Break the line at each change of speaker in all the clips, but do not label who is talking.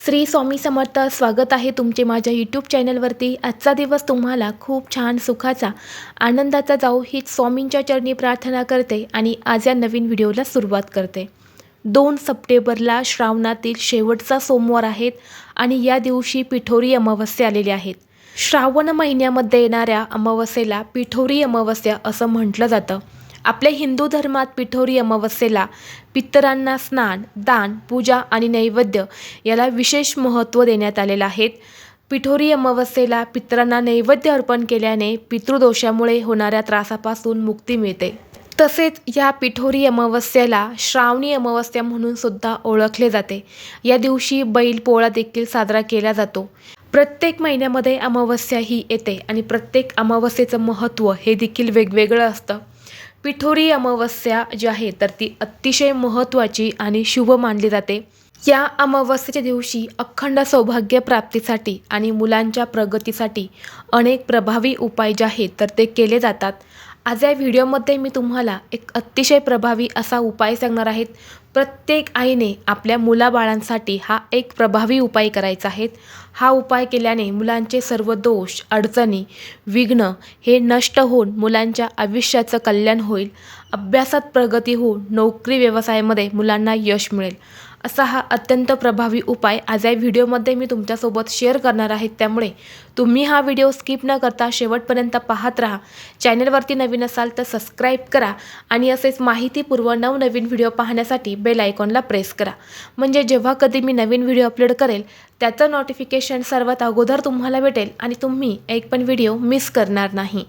श्री स्वामी समर्थ स्वागत आहे तुमचे माझ्या यूट्यूब चॅनलवरती आजचा दिवस तुम्हाला खूप छान सुखाचा आनंदाचा जाऊ हीच स्वामींच्या चरणी प्रार्थना करते आणि आज या नवीन व्हिडिओला सुरुवात करते. दोन सप्टेंबरला श्रावणातील शेवटचा सोमवार आहेत आणि या दिवशी पिठोरी अमावस्या आलेल्या आहेत. श्रावण महिन्यामध्ये येणाऱ्या अमावस्येला पिठोरी अमावस्या असं म्हटलं जातं. आपल्या हिंदू धर्मात पिठोरी अमावस्येला पितरांना स्नान दान पूजा आणि नैवेद्य याला विशेष महत्त्व देण्यात आलेलं आहे. पिठोरी अमावस्येला पितरांना नैवेद्य अर्पण केल्याने पितृदोषामुळे होणाऱ्या त्रासापासून मुक्ती मिळते. तसेच या पिठोरी अमावस्येला श्रावणी अमावस्या म्हणून सुद्धा ओळखले जाते. या दिवशी बैल पोळा देखील साजरा केला जातो. प्रत्येक महिन्यामध्ये अमावस्या ही येते आणि प्रत्येक अमावस्येचं महत्त्व हे देखील वेगवेगळं असतं. पिठोरी अमावस्या जी आहे तर ती अतिशय महत्त्वाची आणि शुभ मानली जाते. या अमावस्येच्या दिवशी अखंड सौभाग्य प्राप्तीसाठी आणि मुलांच्या प्रगतीसाठी अनेक प्रभावी उपाय जे आहेत तर ते केले जातात. आज या व्हिडिओमध्ये मी तुम्हाला एक अतिशय प्रभावी असा उपाय सांगणार आहेत प्रत्येक आईने आपल्या मुलाबाळांसाठी हा एक प्रभावी उपाय करायचा आहे. हा उपाय केल्याने मुलांचे सर्व दोष अडचणी विघ्न हे नष्ट होऊन मुलांच्या आयुष्याचं कल्याण होईल. अभ्यासात प्रगती होऊन नोकरी व्यवसायामध्ये मुलांना यश मिळेल. असा हा अत्यंत प्रभावी उपाय आज या व्हिडिओमध्ये मी तुमच्यासोबत शेअर करणार आहे. त्यामुळे तुम्ही हा व्हिडिओ स्किप न करता शेवटपर्यंत पाहत राहा. चॅनलवरती नवीन असाल तर सबस्क्राईब करा आणि असेच माहितीपूर्व नवनवीन व्हिडिओ पाहण्यासाठी बेल आयकॉनला प्रेस करा. म्हणजे जेव्हा कधी मी नवीन व्हिडिओ अपलोड करेल त्याचं नोटिफिकेशन सर्वात अगोदर तुम्हाला भेटेल आणि तुम्ही एक पण व्हिडिओ मिस करणार नाही.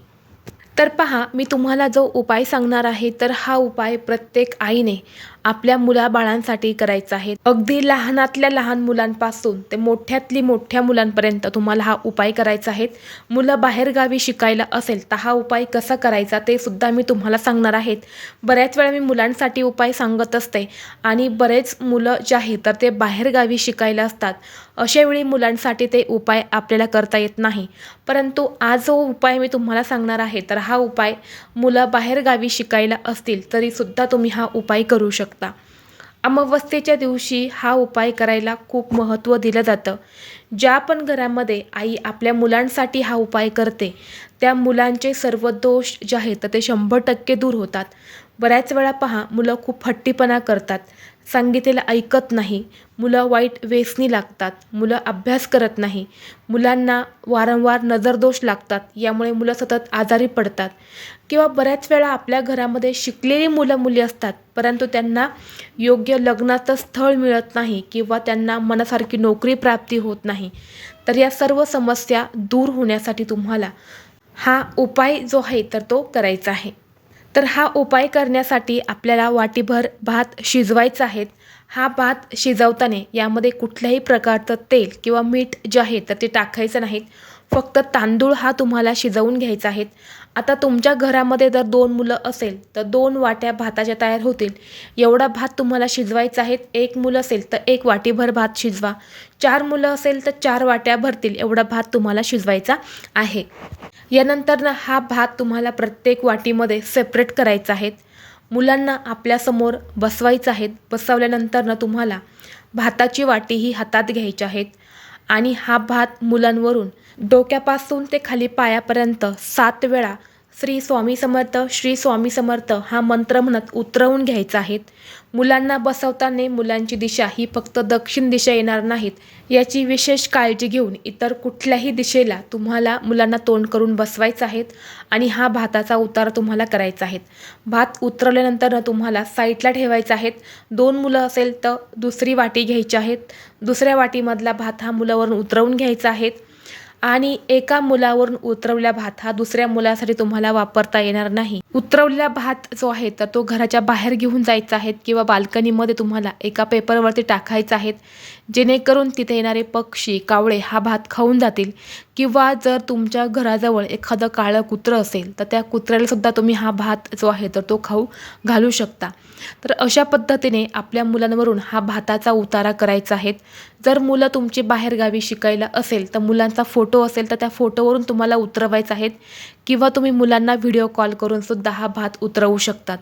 तर पहा मी तुम्हाला जो उपाय सांगणार आहे तर हा उपाय प्रत्येक आईने आपल्या मुलाबाळांसाठी करायचा आहे. अगदी लहानातल्या लहान मुलांपासून ते मोठ्यातली मोठ्या मुलांपर्यंत तुम्हाला हा उपाय करायचा आहे. मुलं बाहेरगावी शिकायला असेल तर हा उपाय कसा करायचा ते सुद्धा मी तुम्हाला सांगणार आहेत बऱ्याच वेळा मी मुलांसाठी उपाय सांगत असते आणि बरेच मुलं जे आहेत तर ते बाहेरगावी शिकायला असतात. अशा वेळी मुलांसाठी ते उपाय आपल्याला करता येत नाही. परंतु आज जो उपाय मी तुम्हाला सांगणार आहे तर हा उपाय मुलं बाहेरगावी शिकायला असतील तरीसुद्धा तुम्ही हा उपाय करू शकता. अमावस्येच्या दिवशी हा उपाय करायला खूप महत्त्व दिलं जातं. ज्या पण घरामध्ये आई आपल्या मुलांसाठी हा उपाय करते त्या मुलांचे सर्व दोष जे आहेत तर ते शंभर टक्के दूर होतात. बऱ्याच वेळा पहा मुलं खूप हट्टीपणा करतात. सांगितलेलं ऐकत नाही. मुलं वाईट व्यसनी लागतात. मुलं अभ्यास करत नाही. मुलांना वारंवार नजरदोष लागतात. यामुळे मुलं सतत आजारी पडतात. किंवा बऱ्याच वेळा आपल्या घरामध्ये शिकलेली मुलं मुली असतात. परंतु त्यांना योग्य लग्नाचं स्थळ मिळत नाही किंवा त्यांना मनासारखी नोकरी प्राप्ती होत नाही. तर या सर्व समस्या दूर होण्यासाठी तुम्हाला हा उपाय जो आहे तर तो करायचा आहे. तर हा उपाय करण्यासाठी आपल्याला वाटीभर भात शिजवायचा आहे. हा भात शिजवताना यामध्ये कुठल्याही प्रकारचं तेल किंवा मीठ जे आहे तर ते टाकायचं नाहीत. फक्त तांदूळ हा तुम्हाला शिजवून घ्यायचा आहेत आता तुमच्या घरामध्ये जर दोन मुलं असेल तर दोन वाट्या भाताच्या तयार होतील. एवढा भात तुम्हाला शिजवायचा आहे. एक मुलं असेल तर एक वाटीभर भात शिजवा. चार मुलं असेल तर चार वाट्या भरतील. एवढा भात तुम्हाला शिजवायचा आहे. यानंतर ना हा भात तुम्हाला प्रत्येक वाटीमध्ये सेपरेट करायचा आहे. मुलांना आपल्यासमोर बसवायचं आहेत बसवल्यानंतर ना तुम्हाला भाताची वाटी ही हातात घ्यायची आहेत आणि हा भात मुलांवरून डोक्यापासून ते खाली पायापर्यंत सात वेळा श्री स्वामी समर्थ श्री स्वामी समर्थ हा मंत्र म्हणत उतरवून घ्यायचा आहेत. मुलांना बसवताना मुलांची दिशा ही फक्त दक्षिण दिशा येणार नाहीत. याची विशेष काळजी घेऊन इतर कुठल्याही दिशेला तुम्हाला मुलांना तोंड करून बसवायचं आहेत आणि हा भाताचा उतार तुम्हाला करायचा आहे भात उतरवल्यानंतर तुम्हाला साईडला ठेवायचा आहेत. दोन मुलं असेल तर दुसरी वाटी घ्यायची आहेत. दुसऱ्या वाटीमधला भात हा मुलावरून उतरवून घ्यायचा आहेत. आणि एका मुलावरून उतरवलेला भात हा दुसऱ्या मुलासाठी तुम्हाला वापरता येणार नाही. उतरवलेला भात जो आहे तर तो घराच्या बाहेर घेऊन जायचा आहे किंवा बाल्कनीमध्ये तुम्हाला एका पेपरवरती टाकायचा आहे. जेणेकरून तिथे येणारे पक्षी कावळे हा भात खाऊन जातील. किंवा जर तुमच्या घराजवळ एखादं काळं कुत्रं असेल तर त्या कुत्र्याला सुद्धा तुम्ही हा भात जो आहे तर तो खाऊ घालू शकता. तर अशा पद्धतीने आपल्या मुलांवरून हा भाताचा उतारा करायचा आहे. जर मुलं तुमची बाहेरगावी शिकायला असेल तर मुलांचा फोटो असेल तर त्या फोटोवरून तुम्हाला उतरवायचा आहेत किंवा तुम्ही मुलांना व्हिडिओ कॉल करून सुद्धा हा भात उतरवू शकतात.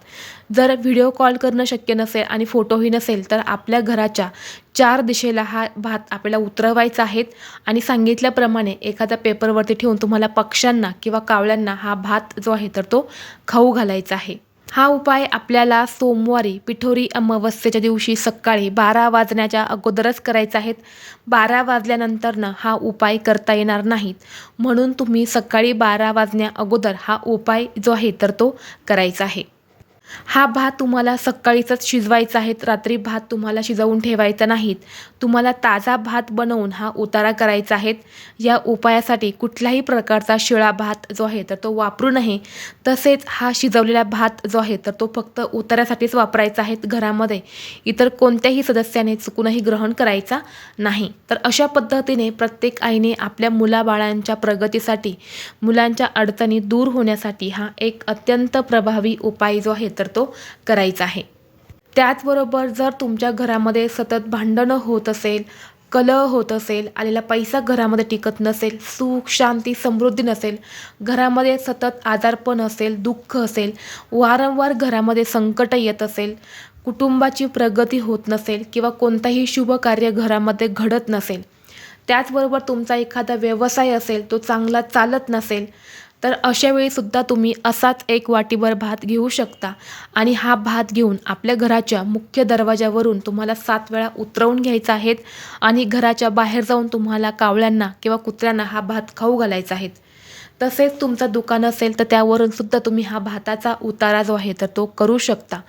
जर व्हिडिओ कॉल करणं शक्य नसेल आणि फोटोही नसेल तर आपल्या घराच्या चार दिशेला हा भात आपल्याला उतरवायचा आहेत आणि सांगितल्याप्रमाणे एखाद्या पेपरवरती ठेवून तुम्हाला पक्ष्यांना किंवा कावळ्यांना हा भात जो आहे तर तो खाऊ घालायचा आहे. हा उपाय आपल्याला सोमवारी पिठोरी अमावस्येच्या दिवशी सकाळी बारा वाजण्याच्या अगोदरच करायचा आहेत. बारा वाजल्यानंतरनं हा उपाय करता येणार नाहीत. म्हणून तुम्ही सकाळी बारा वाजण्या अगोदर हा उपाय जो आहे तर तो करायचा आहे. हा भात तुम्हाला सकाळीचाच शिजवायचा आहे रात्री भात तुम्हाला शिजवून ठेवायचा नाहीत. तुम्हाला ताजा भात बनवून हा उतारा करायचा आहे. या उपायासाठी कुठल्याही प्रकारचा शिळा भात जो आहे तर तो वापरू नये. तसेच हा शिजवलेला भात जो आहे तर तो फक्त उतार्यासाठीच वापरायचा आहे घरामध्ये. इतर कोणत्याही सदस्याने चुकूनही ग्रहण करायचा नाही. तर अशा पद्धतीने प्रत्येक आईने आपल्या मुलाबाळांच्या प्रगतीसाठी मुलांच्या अडचणी दूर होण्यासाठी हा एक अत्यंत प्रभावी उपाय जो आहे तर तो करायचा आहे. त्याचबरोबर जर तुमच्या घरामध्ये सतत भांडणं होत असेल कलह होत असेल आलेला पैसा घरामध्ये टिकत नसेल सुख शांती समृद्धी नसेल घरामध्ये सतत आजारपण असेल दुःख असेल वारंवार घरामध्ये संकट येत असेल कुटुंबाची प्रगती होत नसेल किंवा कोणताही शुभ कार्य घरामध्ये घडत नसेल त्याचबरोबर तुमचा एखादा व्यवसाय असेल तो चांगला चालत नसेल तर अशावेळीसुद्धा तुम्ही असाच एक वाटीभर भात घेऊ शकता. आणि हा भात घेऊन आपल्या घराच्या मुख्य दरवाजावरून तुम्हाला सात वेळा उतरवून घ्यायचा आहेत. आणि घराच्या बाहेर जाऊन तुम्हाला कावळ्यांना किंवा कुत्र्यांना हा भात खाऊ घालायचा आहे तसेच तुमचं दुकान असेल तर त्यावरून सुद्धा तुम्ही हा भाताचा उतारा जो आहे तर तो करू शकता.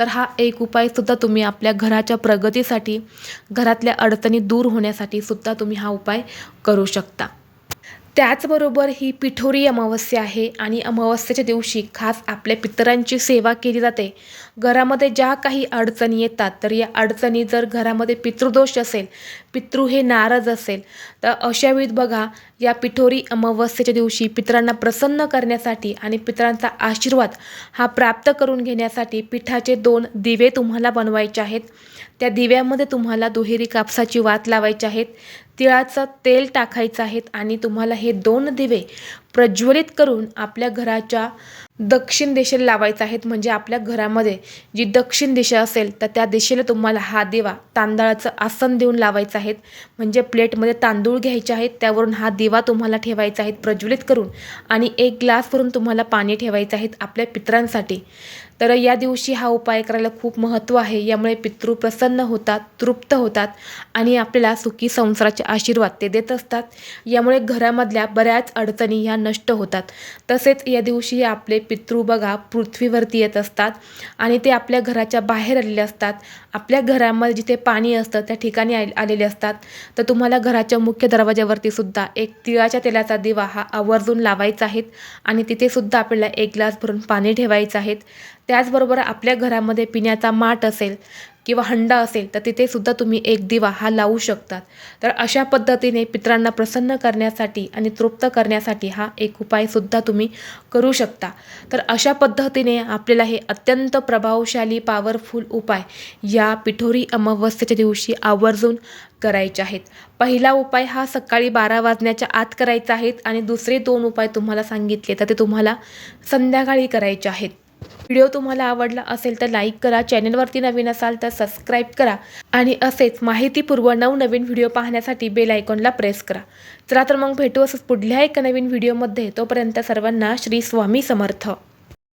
तर हा एक उपायसुद्धा तुम्ही आपल्या घराच्या प्रगतीसाठी घरातल्या अडचणी दूर होण्यासाठी सुद्धा तुम्ही हा उपाय करू शकता. त्याचबरोबर ही पिठोरी अमावस्या आहे आणि अमावस्याच्या दिवशी खास आपल्या पितरांची सेवा केली जाते. घरामध्ये ज्या काही अडचणी येतात तर या अडचणी जर घरामध्ये पितृदोष असेल पितृ हे नाराज असेल तर अशावेळी बघा या पिठोरी अमावस्येच्या दिवशी पितरांना प्रसन्न करण्यासाठी आणि पितरांचा आशीर्वाद हा प्राप्त करून घेण्यासाठी पिठाचे दोन दिवे तुम्हाला बनवायचे आहेत. त्या दिव्यामध्ये तुम्हाला दुहेरी कापसाची वात लावायची आहेत तिळाचं तेल टाकायचं आहेत आणि तुम्हाला हे दोन दिवे प्रज्वलित करून आपल्या घराच्या दक्षिण दिशेला लावायचं आहेत. म्हणजे आपल्या घरामध्ये जी दक्षिण दिशा असेल तर त्या दिशेला तुम्हाला हा दिवा तांदळाचं आसन देऊन लावायचं आहेत. म्हणजे प्लेटमध्ये तांदूळ घ्यायचे आहेत त्यावरून हा दिवा तुम्हाला ठेवायचा आहे प्रज्वलित करून आणि एक ग्लास भरून तुम्हाला पाणी ठेवायचं आहेत आपल्या पितरांसाठी. तर या दिवशी हा उपाय करायला खूप महत्त्व आहे. यामुळे पितृ प्रसन्न होतात तृप्त होतात आणि आपल्याला सुखी संसाराचे आशीर्वाद ते देत असतात. यामुळे घरामधल्या बऱ्याच अडचणी ह्या नष्ट होतात. तसेच या दिवशी आपले पितृ बघा पृथ्वीवरती येत असतात आणि ते आपल्या घराच्या बाहेर आलेले असतात. आपल्या घरामध्ये जिथे पाणी असतं त्या ठिकाणी आलेले असतात. तर तुम्हाला घराच्या मुख्य दरवाज्यावरती सुद्धा एक तिळाच्या तेलाचा दिवा हा आवर्जून लावायचा आहे आणि तिथे सुद्धा आपल्याला एक ग्लास भरून पाणी ठेवायचं आहे. त्याचबरोबर आपल्या घरामध्ये पिण्याचा माठ असेल किंवा हंडा असेल तर तिथेसुद्धा तुम्ही एक दिवा हा लावू शकतात. तर अशा पद्धतीने पित्रांना प्रसन्न करण्यासाठी आणि तृप्त करण्यासाठी हा एक उपायसुद्धा तुम्ही करू शकता. तर अशा पद्धतीने आपल्याला हे अत्यंत प्रभावशाली पॉवरफुल उपाय या पिठोरी अमावस्येच्या दिवशी आवर्जून करायचे आहेत. पहिला उपाय हा सकाळी बारा वाजण्याच्या आत करायचा आहेत आणि दुसरे दोन उपाय तुम्हाला सांगितले तर ते तुम्हाला संध्याकाळी करायचे आहेत. व्हिडिओ तुम्हाला आवडला असेल तर लाईक करा चॅनलवरती नवीन असाल तर सबस्क्राईब करा आणि असेच माहितीपूर्व नवनवीन व्हिडिओ पाहण्यासाठी बेल आयकॉनला प्रेस करा. चला तर मग भेटू असंच पुढल्या एका नवीन व्हिडिओमध्ये. तोपर्यंत सर्वांना श्री स्वामी समर्थ.